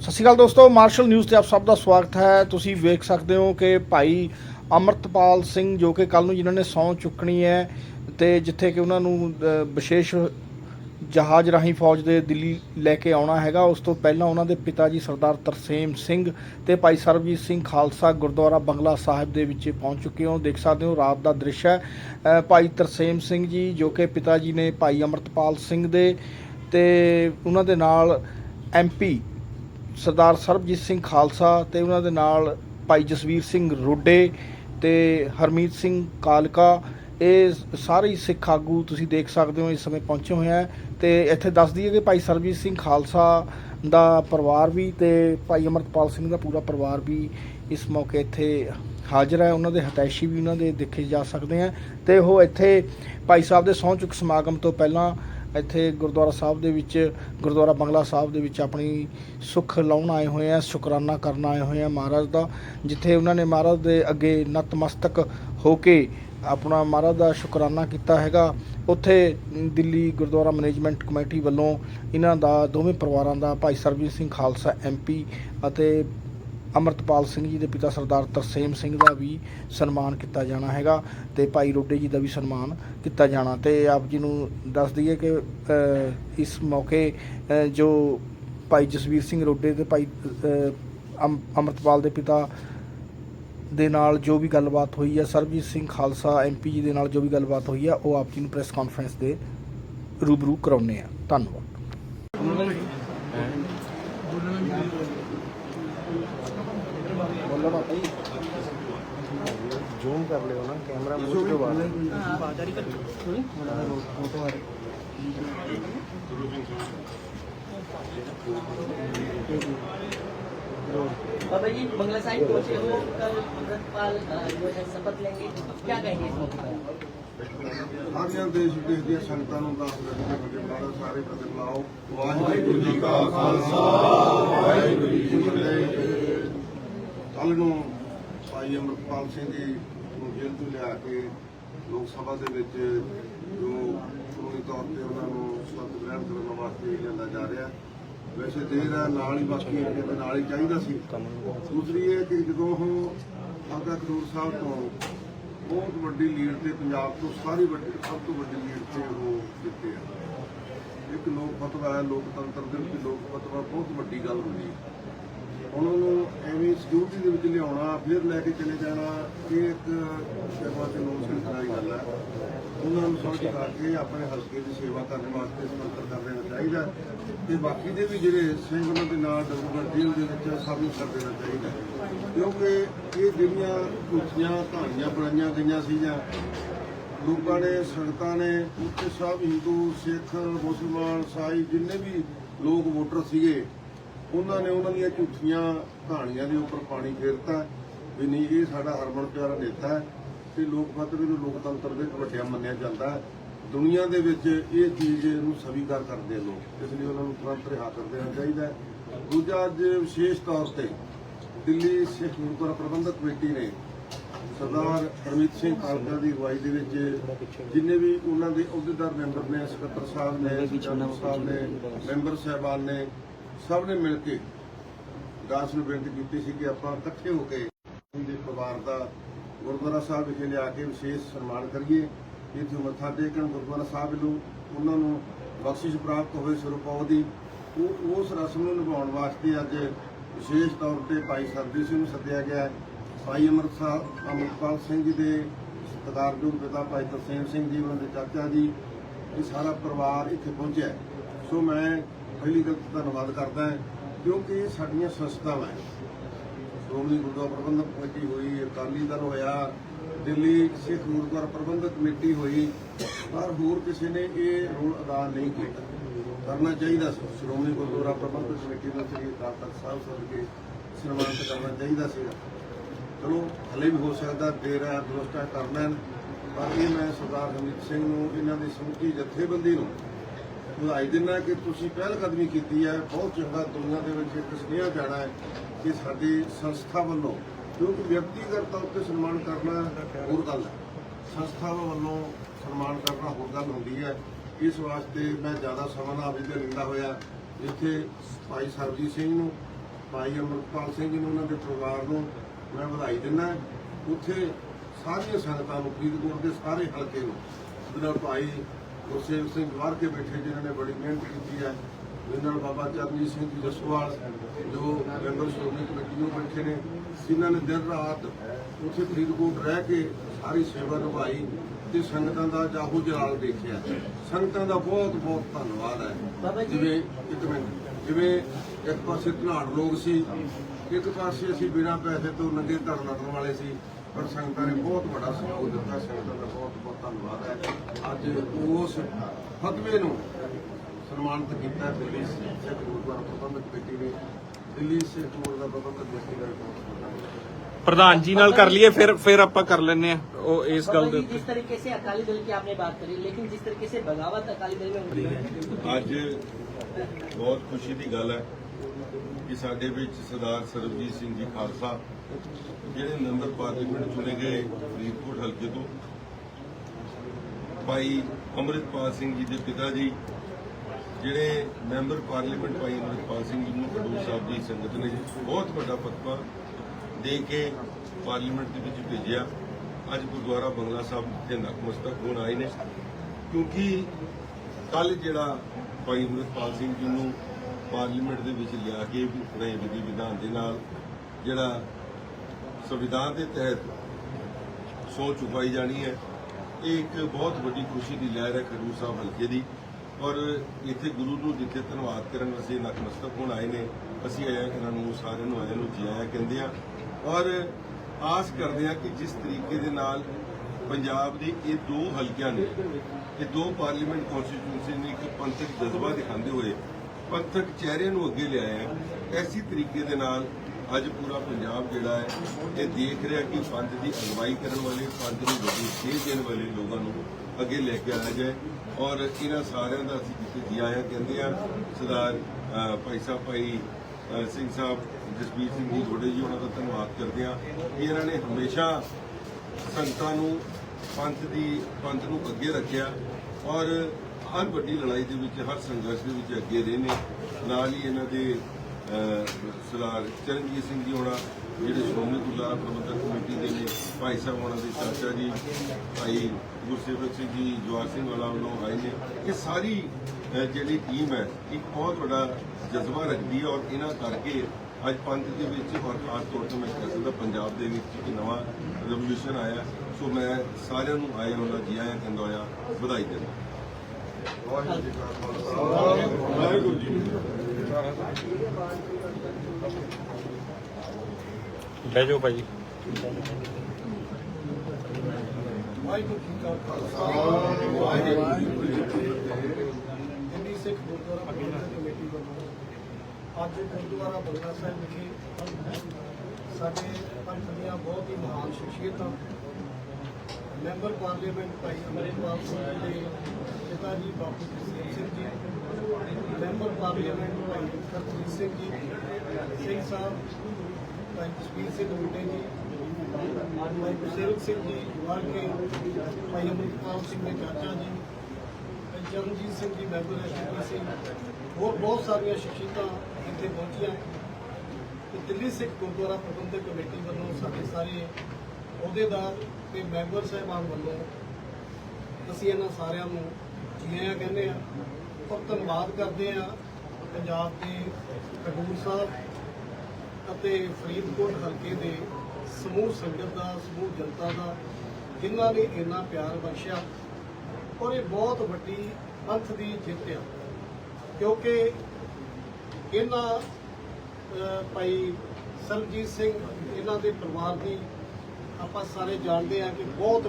ਸਤਿ ਸ਼੍ਰੀ ਅਕਾਲ ਦੋਸਤੋ, martial news ਤੇ ਆਪ ਸਭ ਦਾ ਸਵਾਗਤ ਹੈ। ਤੁਸੀਂ ਵੇਖ ਸਕਦੇ ਹੋ ਕਿ ਭਾਈ ਅਮਰਤਪਾਲ ਸਿੰਘ ਜੋ ਕਿ ਕੱਲ ਨੂੰ ਜਿਨ੍ਹਾਂ ਨੇ ਸਹੁੰ ਚੁੱਕਣੀ ਹੈ ਤੇ ਜਿੱਥੇ ਕਿ ਉਹਨਾਂ ਨੂੰ ਵਿਸ਼ੇਸ਼ ਜਹਾਜ਼ ਰਾਹੀਂ ਫੌਜ ਦੇ ਦਿੱਲੀ ਲੈ ਕੇ ਆਉਣਾ ਹੈਗਾ। ਉਸ ਤੋਂ ਪਹਿਲਾਂ ਉਹਨਾਂ ਦੇ ਪਿਤਾ ਜੀ ਸਰਦਾਰ ਤਰਸੇਮ ਸਿੰਘ ਤੇ ਭਾਈ ਸਰਬਜੀਤ ਸਿੰਘ ਖਾਲਸਾ ਗੁਰਦੁਆਰਾ ਬੰਗਲਾ ਸਾਹਿਬ ਦੇ ਵਿੱਚ ਪਹੁੰਚ ਚੁੱਕੇ ਹੋ ਦੇਖ ਸਕਦੇ ਹੋ, ਰਾਤ ਦਾ ਦ੍ਰਿਸ਼ ਹੈ। ਭਾਈ ਤਰਸੇਮ ਸਿੰਘ ਜੀ ਜੋ ਕਿ ਪਿਤਾ ਜੀ ਨੇ ਭਾਈ ਅਮਰਤਪਾਲ ਸਿੰਘ ਦੇ ਤੇ ਉਹਨਾਂ ਦੇ ਨਾਲ ਐਮਪੀ ਸਰਦਾਰ ਸਰਬਜੀਤ ਸਿੰਘ ਖਾਲਸਾ ਤੇ ਉਹਨਾਂ ਦੇ ਨਾਲ ਭਾਈ ਜਸਵੀਰ ਸਿੰਘ ਰੋਡੇ ਤੇ ਹਰਮੀਤ ਸਿੰਘ ਕਾਲਕਾ, ਇਹ ਸਾਰੇ ਹੀ ਸਿੱਖ ਆਗੂ ਤੁਸੀਂ ਦੇਖ ਸਕਦੇ ਹੋ ਇਸ ਸਮੇਂ ਪਹੁੰਚੇ ਹੋਏ ਆ ਤੇ ਇੱਥੇ ਦੱਸ ਦਈਏ ਕਿ ਭਾਈ ਸਰਬਜੀਤ ਸਿੰਘ ਖਾਲਸਾ ਦਾ ਪਰਿਵਾਰ ਵੀ ਤੇ ਭਾਈ ਅਮਰਤਪਾਲ ਸਿੰਘ ਦਾ ਪੂਰਾ ਪਰਿਵਾਰ ਵੀ ਇਸ ਮੌਕੇ ਇੱਥੇ ਹਾਜ਼ਰ ਹੈ। ਉਹਨਾਂ ਦੇ ਹਤੈਸ਼ੀ ਵੀ ਉਹਨਾਂ ਦੇ ਦੇਖੇ ਜਾ ਸਕਦੇ ਆ ਤੇ ਉਹ ਇੱਥੇ ਭਾਈ ਸਾਹਿਬ ਦੇ ਸਹੁੰ ਚੁੱਕ ਸਮਾਗਮ ਤੋਂ ਪਹਿਲਾਂ ਇੱਥੇ ਗੁਰਦੁਆਰਾ ਸਾਹਿਬ ਦੇ ਵਿੱਚ, ਗੁਰਦੁਆਰਾ ਬੰਗਲਾ ਸਾਹਿਬ ਦੇ ਵਿੱਚ ਆਪਣੀ ਸੁੱਖ ਲਾਉਣ ਆਏ ਹੋਏ ਆ, ਸ਼ੁਕਰਾਨਾ ਕਰਨ ਆਏ ਹੋਏ ਆ ਮਹਾਰਾਜ ਦਾ, ਜਿੱਥੇ ਉਹਨਾਂ ਨੇ ਮਹਾਰਾਜ ਦੇ ਅੱਗੇ ਨਤਮਸਤਕ ਹੋ ਕੇ ਆਪਣਾ ਮਹਾਰਾਜ ਦਾ ਸ਼ੁਕਰਾਨਾ ਕੀਤਾ ਹੈਗਾ। ਉੱਥੇ ਦਿੱਲੀ ਗੁਰਦੁਆਰਾ ਮੈਨੇਜਮੈਂਟ ਕਮੇਟੀ ਵੱਲੋਂ ਇਹਨਾਂ ਦਾ ਦੋਵੇਂ ਪਰਿਵਾਰਾਂ ਦਾ ਭਾਈ ਸਰਬਜੀਤ ਸਿੰਘ ਖਾਲਸਾ ਐਮਪੀ ਅਤੇ ਅਮਰਤਪਾਲ ਸਿੰਘ ਜੀ ਦੇ ਪਿਤਾ ਸਰਦਾਰ ਤਰਸੇਮ ਸਿੰਘ ਦਾ ਵੀ ਸਨਮਾਨ ਕੀਤਾ ਜਾਣਾ ਹੈਗਾ ਤੇ ਭਾਈ ਰੋਡੇ ਜੀ ਦਾ ਵੀ ਸਨਮਾਨ ਕੀਤਾ ਜਾਣਾ ਤੇ ਆਪ ਜੀ ਨੂੰ ਦੱਸ ਦਈਏ ਕਿ ਇਸ ਮੌਕੇ ਜੋ ਭਾਈ ਜਸਵੀਰ ਸਿੰਘ ਰੋਡੇ ਤੇ ਭਾਈ ਅਮ- ਅਮਰਤਪਾਲ ਦੇ ਪਿਤਾ ਦੇ ਨਾਲ ਜੋ ਵੀ ਗੱਲਬਾਤ ਹੋਈ ਹੈ ਸਰਬਜੀਤ ਸਿੰਘ ਖਾਲਸਾ ਐਮਪੀ ਜੀ ਦੇ ਨਾਲ ਜੋ ਵੀ ਗੱਲਬਾਤ ਹੋਈ ਹੈ ਉਹ ਆਪ ਜੀ ਨੂੰ ਪ੍ਰੈਸ ਕਾਨਫਰੰਸ ਦੇ ਰੂਬਰੂ ਕਰਾਉਣੇ ਆ। ਧੰਨਵਾਦ ਬੋਲੋ ਬਾਬਾ ਜੀ ਜ਼ੂਮ ਕਰ ਲਿਓ ਨਾ ਕੈਮਰਾ ਮੂੰਹ ਤੋਂ ਬਾਹਰ बाबा जी बंगला साहिब पहुंचे हो कल अमृतपाल अ, जो है शपथ लेंगे क्या कहेंगे इस मौके पर ਸਾਰੀਆਂ ਦੇਸ਼ ਵਿਦੇਸ਼ ਦੀਆਂ ਸੰਗਤਾਂ ਨੂੰ ਦੱਸ ਦਿੰਦੇ ਵੱਡੇ ਬੜਾ ਸਾਰੇ ਫਤਿਹ ਬੁਲਾਓ ਵਾਹਿਗੁਰੂ ਜੀ ਕਾ ਖਾਲਸਾ ਵਾਹਿਗੁਰੂ ਜੀ ਕੀ ਫਤਿਹ ਕੱਲ ਨੂੰ ਭਾਈ ਅਮਰਪਾਲ ਸਿੰਘ ਜੀ ਨੂੰ ਜੇਲ੍ਹ ਤੋਂ ਲਿਆ ਕੇ ਲੋਕ ਸਭਾ ਦੇ ਵਿੱਚ ਜੋ ਕਾਨੂੰਨੀ ਤੌਰ ਤੇ ਉਹਨਾਂ ਨੂੰ ਸਬਕ ਗ੍ਰਹਿਣ ਕਰਨ ਵਾਸਤੇ ਲਿਆਂਦਾ ਜਾ ਰਿਹਾ। ਵੈਸੇ ਦੇਰ ਹੈ ਨਾਲ ਹੀ ਬਾਕੀ ਅੱਗੇ ਦੇ ਨਾਲ ਹੀ ਚਾਹੀਦਾ ਸੀ। ਦੂਸਰੀ ਇਹ ਕਿ ਜਦੋਂ ਉਹ ਆਗਾ ਖਡੂਰ ਸਾਹਿਬ ਤੋਂ ਬਹੁਤ ਵੱਡੀ ਲੀਡ ਤੇ ਪੰਜਾਬ ਤੋਂ ਸਾਰੀ ਵੱਡੀ, ਸਭ ਤੋਂ ਵੱਡੀ ਲੀਡ ਤੇ ਉਹ ਜਿੱਤੇ ਆ। ਇੱਕ ਲੋਕ ਫਤਵਾ ਹੈ, ਲੋਕਤੰਤਰ ਦੇ ਵਿੱਚ ਲੋਕ ਫਤਵਾ ਬਹੁਤ ਵੱਡੀ ਗੱਲ ਹੁੰਦੀ ਹੈ। ਉਹਨਾਂ ਨੂੰ ਐਵੇਂ ਸਿਕਿਉਰਿਟੀ ਦੇ ਵਿੱਚ ਲਿਆਉਣਾ, ਫਿਰ ਲੈ ਕੇ ਚਲੇ ਜਾਣਾ, ਇਹ ਇੱਕ ਸੇਵਾ ਤੇ ਨੌਕਰੀ ਖਰਾਈ ਗੱਲ ਹੈ ਉਹਨਾਂ ਨੂੰ ਸਮਝ ਕਰਕੇ ਆਪਣੇ ਹਲਕੇ ਦੀ ਸੇਵਾ ਕਰਨ ਵਾਸਤੇ ਸਮਰਥਨ ਕਰ ਦੇਣਾ ਚਾਹੀਦਾ ਤੇ ਬਾਕੀ ਦੇ ਵੀ ਜਿਹੜੇ ਸਿੰਘ ਉਹਨਾਂ ਦੇ ਨਾਲ ਡਬੂਗੜ ਜੇਲ੍ਹ ਦੇ ਵਿੱਚ ਸਭ ਨੂੰ ਕਰ ਦੇਣਾ ਚਾਹੀਦਾ ਕਿਉਂਕਿ ਇਹ ਜਿਹੜੀਆਂ ਝੂਠੀਆਂ ਕਹਾਣੀਆਂ ਬਣਾਈਆਂ ਗਈਆਂ ਸੀਗੀਆਂ, ਲੋਕਾਂ ਨੇ ਸੰਗਤਾਂ ਨੇ, ਉੱਥੇ ਸਭ ਹਿੰਦੂ, ਸਿੱਖ, ਮੁਸਲਮਾਨ, ਸਾਈ ਜਿੰਨੇ ਵੀ ਲੋਕ ਵੋਟਰ ਸੀਗੇ ਉਹਨਾਂ ਨੇ ਉਹਨਾਂ ਦੀਆਂ ਝੂਠੀਆਂ ਕਹਾਣੀਆਂ ਦੇ ਉੱਪਰ ਪਾਣੀ ਫੇਰਤਾ ਵੀ ਨਹੀਂ, ਇਹ ਸਾਡਾ ਹਰਮਨ ਪਿਆਰਾ ਨੇਤਾ ਹੈ ਤੇ ਲੋਕ ਨੂੰ ਲੋਕਤੰਤਰ ਦੇ ਵੱਡਿਆ ਮੰਨਿਆ ਜਾਂਦਾ ਹੈ। ਦੁਨੀਆ ਦੇ ਵਿੱਚ ਇਹ ਚੀਜ਼ ਨੂੰ ਸਵੀਕਾਰ ਕਰਦੇ ਆ ਲੋਕ, ਇਸ ਲਈ ਉਹਨਾਂ ਨੂੰ ਤੁਰੰਤ ਰਿਹਾ ਕਰ ਦੇਣਾ ਚਾਹੀਦਾ ਦੂਜਾ, ਅੱਜ ਵਿਸ਼ੇਸ਼ ਤੌਰ ਤੇ ਦਿੱਲੀ ਸਿੱਖ ਗੁਰਦੁਆਰਾ ਪ੍ਰਬੰਧਕ ਕਮੇਟੀ ਨੇ ਸਰਦਾਰ ਹਰਮੀਤ ਸਿੰਘ ਖਾਲਸਾ ਦੀ ਅਗਵਾਈ ਦੇ ਵਿੱਚ ਜਿੰਨੇ ਵੀ ਉਹਨਾਂ ਦੇ ਅਹੁਦੇਦਾਰ ਮੈਂਬਰ ਨੇ, ਸਕੱਤਰ ਸਾਹਿਬ ਨੇ ਜਨਰਲ ਸਾਹਿਬ ਨੇ, ਮੈਂਬਰ ਸਾਹਿਬਾਨ ਨੇ ਸਭ ਨੇ ਮਿਲ ਕੇ ਦਾਸ ਨੂੰ ਬੇਨਤੀ ਕੀਤੀ ਸੀ ਕਿ ਆਪਾਂ ਇਕੱਠੇ ਹੋ ਕੇ ਦੇ ਪਰਿਵਾਰ ਦਾ ਗੁਰਦੁਆਰਾ ਸਾਹਿਬ ਵਿਖੇ ਲਿਆ ਕੇ ਵਿਸ਼ੇਸ਼ ਸਨਮਾਨ ਕਰੀਏ। ਇੱਥੇ ਮੱਥਾ ਟੇਕਣ ਗੁਰਦੁਆਰਾ ਸਾਹਿਬ ਵੱਲੋਂ ਉਹਨਾਂ ਨੂੰ ਬਖਸ਼ਿਸ਼ ਪ੍ਰਾਪਤ ਹੋਏ ਸਰੂਪਾਉ ਦੀ ਉਹ ਉਸ ਰਸਮ ਨੂੰ ਨਿਭਾਉਣ ਵਾਸਤੇ ਅੱਜ ਵਿਸ਼ੇਸ਼ ਤੌਰ ਤੇ ਭਾਈ ਸਰਦੀ ਸਿੰਘ ਨੂੰ ਸੱਦਿਆ ਗਿਆ ਹੈ। ਭਾਈ ਅਮਰ ਸਾਹਿਬ ਅਮਰਪਾਲ ਸਿੰਘ ਜੀ ਦੇ ਸਤਿਕਾਰਯੋਗ ਪਿਤਾ ਭਾਈ ਤਰਸੇਮ ਸਿੰਘ ਜੀ ਉਹਨਾਂ ਦੇ ਚਾਚਾ ਜੀ, ਇਹ ਸਾਰਾ ਪਰਿਵਾਰ ਇੱਥੇ ਪਹੁੰਚਿਆ ਸੋ ਮੈਂ ਪਹਿਲੀ ਗੱਲ ਧੰਨਵਾਦ ਕਰਦਾ ਹਾਂ, ਕਿਉਂਕਿ ਸਾਡੀਆਂ ਸੰਸਥਾਵਾਂ ਸ਼੍ਰੋਮਣੀ ਗੁਰਦੁਆਰਾ ਪ੍ਰਬੰਧਕ ਕਮੇਟੀ ਹੋਈ, ਅਕਾਲੀ ਦਲ ਹੋਇਆ, ਦਿੱਲੀ ਸਿੱਖ ਗੁਰਦੁਆਰਾ ਪ੍ਰਬੰਧਕ ਕਮੇਟੀ ਹੋਈ, ਪਰ ਹੋਰ ਕਿਸੇ ਨੇ ਇਹ ਰੋਲ ਅਦਾ ਨਹੀਂ ਕੀਤਾ। ਕਰਨਾ ਚਾਹੀਦਾ ਸੀ। ਸ਼੍ਰੋਮਣੀ ਗੁਰਦੁਆਰਾ ਪ੍ਰਬੰਧਕ ਕਮੇਟੀ ਨੂੰ ਸ੍ਰੀ ਅਕਾਲ ਤਖਤ ਸਾਹਿਬ ਸੱਦ ਕੇ ਸਨਮਾਨਿਤ ਕਰਨਾ ਚਾਹੀਦਾ ਸੀਗਾ। ਚਲੋ, ਹਲੇ ਵੀ ਹੋ ਸਕਦਾ ਦੇਰ ਹੈ, ਦੁਰਸਤ ਹੈ, ਕਰ ਲੈਣ, ਪਰ ਇਹ ਮੈਂ ਸਰਦਾਰ ਹਰਮੀਤ ਸਿੰਘ ਨੂੰ, ਇਹਨਾਂ ਦੀ ਸਮੁੱਚੀ ਜਥੇਬੰਦੀ ਨੂੰ ਵਧਾਈ ਦਿੰਦਾ ਕਿ ਤੁਸੀਂ ਪਹਿਲ ਕਦਮੀ ਕੀਤੀ ਹੈ, ਬਹੁਤ ਚੰਗਾ ਦੁਨੀਆ ਦੇ ਵਿੱਚ ਇੱਕ ਸੁਨੇਹਾ ਜਾਣਾ ਹੈ ਕਿ ਸਾਡੀ ਸੰਸਥਾ ਵੱਲੋਂ, ਕਿਉਂਕਿ ਵਿਅਕਤੀਗਤ ਤੌਰ ਤੇ ਸਨਮਾਨ ਕਰਨਾ ਹੋਰ ਗੱਲ ਹੈ। ਸੰਸਥਾਵਾਂ ਵੱਲੋਂ ਸਨਮਾਨ ਕਰਨਾ ਹੋਰ ਗੱਲ ਹੁੰਦੀ ਹੈ। ਇਸ ਵਾਸਤੇ ਮੈਂ ਜ਼ਿਆਦਾ ਸਮਾਂ ਨਾ ਅਭੀ ਲੈਂਦਾ ਹੋਇਆ ਜਿੱਥੇ ਭਾਈ ਸਰਬਜੀਤ ਸਿੰਘ ਨੂੰ, ਭਾਈ ਅਮਰਪਾਲ ਸਿੰਘ ਜੀ ਨੂੰ, ਉਹਨਾਂ ਦੇ ਪਰਿਵਾਰ ਨੂੰ ਮੈਂ ਵਧਾਈ ਦਿੰਦਾ ਉੱਥੇ ਸਾਰੀਆਂ ਸੰਗਤਾਂ ਨੂੰ, ਫਰੀਦਕੋਟ ਦੇ ਸਾਰੇ ਹਲਕੇ ਨੂੰ ਜਿਹੜਾ ਭਾਈ ਗੁਰਸੇਵ ਸਿੰਘ ਵਾਰ ਕੇ ਬੈਠੇ ਜਿਨ੍ਹਾਂ ਨੇ ਬੜੀ ਮਿਹਨਤ ਕੀਤੀ ਹੈ। ਨਾਲ ਬਾਬਾ ਚਰਨਜੀਤ ਸਿੰਘ ਜੀ ਜਸਵਾਲ ਜੋ ਮੈਂਬਰ ਸ਼੍ਰੋਮਣੀ ਕਮੇਟੀ ਨੂੰ ਬੈਠੇ ਨੇ। ਜਿਨ੍ਹਾਂ ਨੇ ਦਿਨ ਰਾਤ ਉੱਥੇ ਫਰੀਦਕੋਟ ਰਹਿ ਕੇ ਸਾਰੀ ਸੇਵਾ ਨਿਭਾਈ ਤੇ ਸੰਗਤਾਂ ਦਾ ਜਾਹੂ ਜਲਾਲ ਦੇਖਿਆ। ਸੰਗਤਾਂ ਦਾ ਬਹੁਤ ਬਹੁਤ ਧੰਨਵਾਦ ਹੈ। ਜਿਵੇਂ ਇੱਕ ਮਿੰਟ ਜਿਵੇਂ ਇੱਕ ਪਾਸੇ ਧਨਾੜ ਲੋਕ ਸੀ ਇੱਕ ਪਾਸੇ ਅਸੀਂ ਬਿਨਾਂ ਪੈਸੇ ਤੋਂ ਨੰਗੇ ਧਰ ਲੜਨ ਵਾਲੇ ਸੀ। ਪਰ ਸੰਗਤਾਂ ਨੇ ਬਹੁਤ ਵੱਡਾ ਸਹਿਯੋਗ ਦਿੱਤਾ ਸੰਗਤਾਂ ਦਾ ਬਹੁਤ ਬਹੁਤ ਧੰਨਵਾਦ ਹੈ ਅੱਜ ਉਸ ਫਤਵੇ ਨੂੰ ਸਨਮਾਨਿਤ ਕੀਤਾ ਦਿੱਲੀ ਸਿੱਖ ਗੁਰਦੁਆਰਾ ਪ੍ਰਬੰਧਕ ਕਮੇਟੀ ਨੇ ਦਿੱਲੀ ਸਿੱਖ ਗੁਰਦੁਆਰਾ ਪ੍ਰਬੰਧਕ ਕਮੇਟੀ ਦਾ ਬਹੁਤ ਵੱਡਾ ਪ੍ਰਧਾਨ ਜੀ ਨਾਲ ਕਰ ਲਈਏ ਫਿਰ ਫਿਰ ਆਪਾਂ ਕਰ ਲੈਨੇ ਆ ਉਹ ਇਸ ਗੱਲ बाबा ਦੇ जी ਉੱਤੇ जिस तरीके से अकाली दल की आपने बात करी लेकिन जिस तरीके से बगावत अकाली दल में हो रही है ਅੱਜ ਬਹੁਤ ਖੁਸ਼ੀ ਦੀ ਗੱਲ ਹੈ ਕਿ ਸਾਡੇ ਵਿੱਚ ਸਰਦਾਰ ਸਰਬਜੀਤ ਸਿੰਘ ਜੀ ਖਾਲਸਾ ਜਿਹੜੇ ਮੈਂਬਰ ਪਾਰਲੀਮੈਂਟ ਚੁਣੇ ਗਏ ਫਰੀਦਕੋਟ ਹਲਕੇ ਤੋਂ, ਭਾਈ ਅੰਮ੍ਰਿਤਪਾਲ ਸਿੰਘ ਜੀ ਦੇ ਪਿਤਾ ਜੀ, ਜਿਹੜੇ ਮੈਂਬਰ ਪਾਰਲੀਮੈਂਟ ਭਾਈ ਅੰਮ੍ਰਿਤਪਾਲ ਸਿੰਘ ਜੀ ਨੂੰ ਖਡੂਰ ਸਾਹਿਬ ਦੀ ਸੰਗਤ ਨੇ ਬਹੁਤ ਵੱਡਾ ਫਤਵਾ ਦੇ ਕੇ ਪਾਰਲੀਮੈਂਟ ਦੇ ਵਿੱਚ ਭੇਜਿਆ। ਅੱਜ ਗੁਰਦੁਆਰਾ ਬੰਗਲਾ ਸਾਹਿਬ ਦੇ ਨਤਮਸਤਕ ਹੋਣ ਆਏ ਨੇ। ਕਿਉਂਕਿ ਕੱਲ ਜਿਹੜਾ ਭਾਈ ਅੰਮ੍ਰਿਤਪਾਲ ਸਿੰਘ ਜੀ ਨੂੰ ਪਾਰਲੀਮੈਂਟ ਦੇ ਵਿੱਚ ਲਿਆ ਕੇ ਵੀ ਵਿਧੀ ਵਿਧਾਨ ਦੇ ਨਾਲ ਜਿਹੜਾ ਸੰਵਿਧਾਨ ਦੇ ਤਹਿਤ ਸੌ ਚੁਕਾਈ ਜਾਣੀ ਹੈ। ਇਹ ਇੱਕ ਬਹੁਤ ਵੱਡੀ ਖੁਸ਼ੀ ਦੀ ਲਹਿਰ ਹੈ ਖਡੂਰ ਸਾਹਿਬ ਹਲਕੇ ਦੀ। ਔਰ ਇੱਥੇ ਗੁਰੂ ਨੂੰ ਜਿੱਥੇ ਧੰਨਵਾਦ ਕਰਨ ਵਾਸਤੇ ਨਤਮਸਤਕ ਹੋਣ ਆਏ ਨੇ, ਅਸੀਂ ਆਇਆ ਇਹਨਾਂ ਨੂੰ ਸਾਰਿਆਂ ਨੂੰ ਆਇਆਂ ਨੂੰ ਜੀ ਆਇਆਂ ਕਹਿੰਦੇ ਆ ਔਰ ਆਸ ਕਰਦੇ ਆ ਕਿ ਜਿਸ ਤਰੀਕੇ ਦੇ ਨਾਲ ਪੰਜਾਬ ਦੇ ਇਹ ਦੋ ਹਲਕਿਆਂ ਨੇ, ਇਹ ਦੋ ਪਾਰਲੀਮੈਂਟ ਕਨਸਟੀਟਿਊਂਸੀ ਨੇ ਇੱਕ ਪੰਥਕ ਜਜ਼ਬਾ ਦਿਖਾਉਂਦੇ ਹੋਏ ਪੰਥਕ ਚਿਹਰੇ ਨੂੰ ਅੱਗੇ ਲਿਆਇਆ ਐਸੀ ਤਰੀਕੇ ਦੇ ਨਾਲ ਅੱਜ ਪੂਰਾ ਪੰਜਾਬ ਜਿਹੜਾ ਹੈ ਇਹ ਦੇਖ ਰਿਹਾ ਕਿ ਪੰਥ ਦੀ ਅਗਵਾਈ ਕਰਨ ਵਾਲੇ ਪੰਥ ਨੂੰ ਵੱਡੀ ਸੇਧ ਦੇਣ ਵਾਲੇ ਲੋਕਾਂ ਨੂੰ ਅੱਗੇ ਲੈ ਕੇ ਆਇਆ ਜਾਏ। ਔਰ ਇਹਨਾਂ ਸਾਰਿਆਂ ਦਾ ਅਸੀਂ ਜਿੱਥੇ ਜੀ ਆਇਆ ਕਹਿੰਦੇ ਆ ਸਰਦਾਰ ਭਾਈ ਸਾਹਿਬ, ਭਾਈ ਸਿੰਘ ਸਾਹਿਬ, ਜਸਬੀਰ ਸਿੰਘ ਜੀ ਗੋਡੇ ਜੀ ਉਹਨਾਂ ਦਾ ਧੰਨਵਾਦ ਕਰਦੇ ਆ ਕਿ ਇਹਨਾਂ ਨੇ ਹਮੇਸ਼ਾ ਸੰਗਤਾਂ ਨੂੰ ਪੰਥ ਦੀ ਪੰਥ ਨੂੰ ਅੱਗੇ ਰੱਖਿਆ। ਔਰ ਹਰ ਵੱਡੀ ਲੜਾਈ ਦੇ ਵਿੱਚ, ਹਰ ਸੰਘਰਸ਼ ਦੇ ਵਿੱਚ ਅੱਗੇ ਰਹੇ ਨੇ। ਨਾਲ ਹੀ ਇਹਨਾਂ ਦੇ ਸਰਦਾਰ ਚਰਨਜੀਤ ਸਿੰਘ ਜੀ ਹੋਣਾ ਜਿਹੜੇ ਸ਼੍ਰੋਮਣੀ ਗੁਰਦੁਆਰਾ ਪ੍ਰਬੰਧਕ ਕਮੇਟੀ ਦੇ ਨੇ ਭਾਈ ਸਾਹਿਬ ਉਹਨਾਂ ਦੇ ਚਾਚਾ ਜੀ ਭਾਈ ਗੁਰਸੇਵਕ ਸਿੰਘ ਜੀ ਜਵਾਰ ਸਿੰਘ ਵਾਲਾ ਵੱਲੋਂ ਆਏ ਨੇ। ਇਹ ਸਾਰੀ ਜਿਹੜੀ ਟੀਮ ਹੈ ਇੱਕ ਬਹੁਤ ਵੱਡਾ ਜਜ਼ਬਾ ਰੱਖਦੀ ਹੈ ਔਰ ਇਹਨਾਂ ਕਰਕੇ ਅੱਜ ਪੰਥ ਦੇ ਵਿੱਚ ਔਰ ਖਾਸ ਤੌਰ ਤੇ ਮੈਂ ਕਹਿ ਸਕਦਾ ਪੰਜਾਬ ਦੇ ਵਿੱਚ ਇੱਕ ਨਵਾਂ ਰੈਵੋਲੂਸ਼ਨ ਆਇਆ। ਸੋ ਮੈਂ ਸਾਰਿਆਂ ਨੂੰ ਆਏ ਉਹਨਾਂ ਜੀ ਆਇਆਂ ਕਹਿੰਦਾ ਹੋਇਆ ਵਧਾਈ ਦਿੰਦਾ। ਵਾਹਿਗੁਰੂ ਜੀ ਕਾ ਖਾਲਸਾ। ਵਾਹਿਗੁਰੂ ਜੀ ਕੀ ਫਤਿਹ। ਬਹਿ ਜਾਓ ਭਾਈ। ਵਾਹਿਗੁਰੂ ਜੀ ਕਾ ਖਾਲਸਾ ਵਾਹਿਗੁਰੂ ਜੀ ਕੀ ਫਤਿਹ ਦਿੱਲੀ ਸਿੱਖ ਗੁਰਦੁਆਰਾ ਪ੍ਰਬੰਧਕ ਕਮੇਟੀ ਵੱਲੋਂ ਅੱਜ ਗੁਰਦੁਆਰਾ ਬੰਗਲਾ ਸਾਹਿਬ ਵਿਖੇ ਸਾਡੇ ਪੰਥ ਦੀਆਂ ਬਹੁਤ ਹੀ ਮਹਾਨ ਸ਼ਖਸੀਅਤਾਂ, ਮੈਂਬਰ ਪਾਰਲੀਮੈਂਟ ਭਾਈ ਅਮਰਿਤਪਾਲ ਸਿੰਘ ਦੇ ਪਿਤਾ ਜੀ ਬਾਪੂ ਜਸਵੀਰ ਸਿੰਘ ਜੀ ਮੈਂਬਰ ਪਾਰਲੀਮੈਂਟ ਭਾਈ ਕਰਤਜੀਤ ਸਿੰਘ ਜੀ, ਸਿੰਘ ਸਾਹਿਬ, ਭਾਈ ਜਸਵੀਰ ਸਿੰਘ ਬੁੱਢੇ ਜੀ, ਭਾਈ ਗੁਰਸੇਵਕ ਸਿੰਘ ਜੀ, ਵਾਰ ਕੇ, ਭਾਈ ਅਮਰਿਤਪਾਲ ਸਿੰਘ ਦੇ ਚਾਚਾ ਜੀ, ਭਾਈ ਚਰਨਜੀਤ ਸਿੰਘ ਜੀ, ਮੈਂਬਰ ਐਸਪੀਸੀ ਹੋਰ ਬਹੁਤ ਸਾਰੀਆਂ ਸ਼ਖਸੀਅਤਾਂ ਇੱਥੇ ਪਹੁੰਚੀਆਂ। ਤੇ ਦਿੱਲੀ ਸਿੱਖ ਗੁਰਦੁਆਰਾ ਪ੍ਰਬੰਧਕ ਕਮੇਟੀ ਵੱਲੋਂ ਸਾਡੇ ਸਾਰੇ ਅਹੁਦੇਦਾਰ ਤੇ ਮੈਂਬਰ ਸਾਹਿਬਾਨ ਵੱਲੋਂ ਅਸੀਂ ਇਹਨਾਂ ਸਾਰਿਆਂ ਨੂੰ ਜੀ ਆਇਆਂ ਕਹਿੰਦੇ ਆ ਔਰ ਧੰਨਵਾਦ ਕਰਦੇ ਆ ਪੰਜਾਬ ਦੇ ਖਡੂਰ ਸਾਹਿਬ ਅਤੇ ਫਰੀਦਕੋਟ ਹਲਕੇ ਦੇ ਸਮੂਹ ਸੰਗਤ ਦਾ, ਸਮੂਹ ਜਨਤਾ ਦਾ, ਜਿਨ੍ਹਾਂ ਨੇ ਇੰਨਾ ਪਿਆਰ ਬਖਸ਼ਿਆ ਔਰ ਇਹ ਬਹੁਤ ਵੱਡੀ ਪੰਥ ਦੀ ਜਿੱਤ ਆ। ਕਿਉਂਕਿ ਇਹਨਾਂ ਭਾਈ ਸਰਬਜੀਤ ਸਿੰਘ, ਇਹਨਾਂ ਦੇ ਪਰਿਵਾਰ ਦੀ ਆਪਾਂ ਸਾਰੇ ਜਾਣਦੇ ਆ ਕਿ ਬਹੁਤ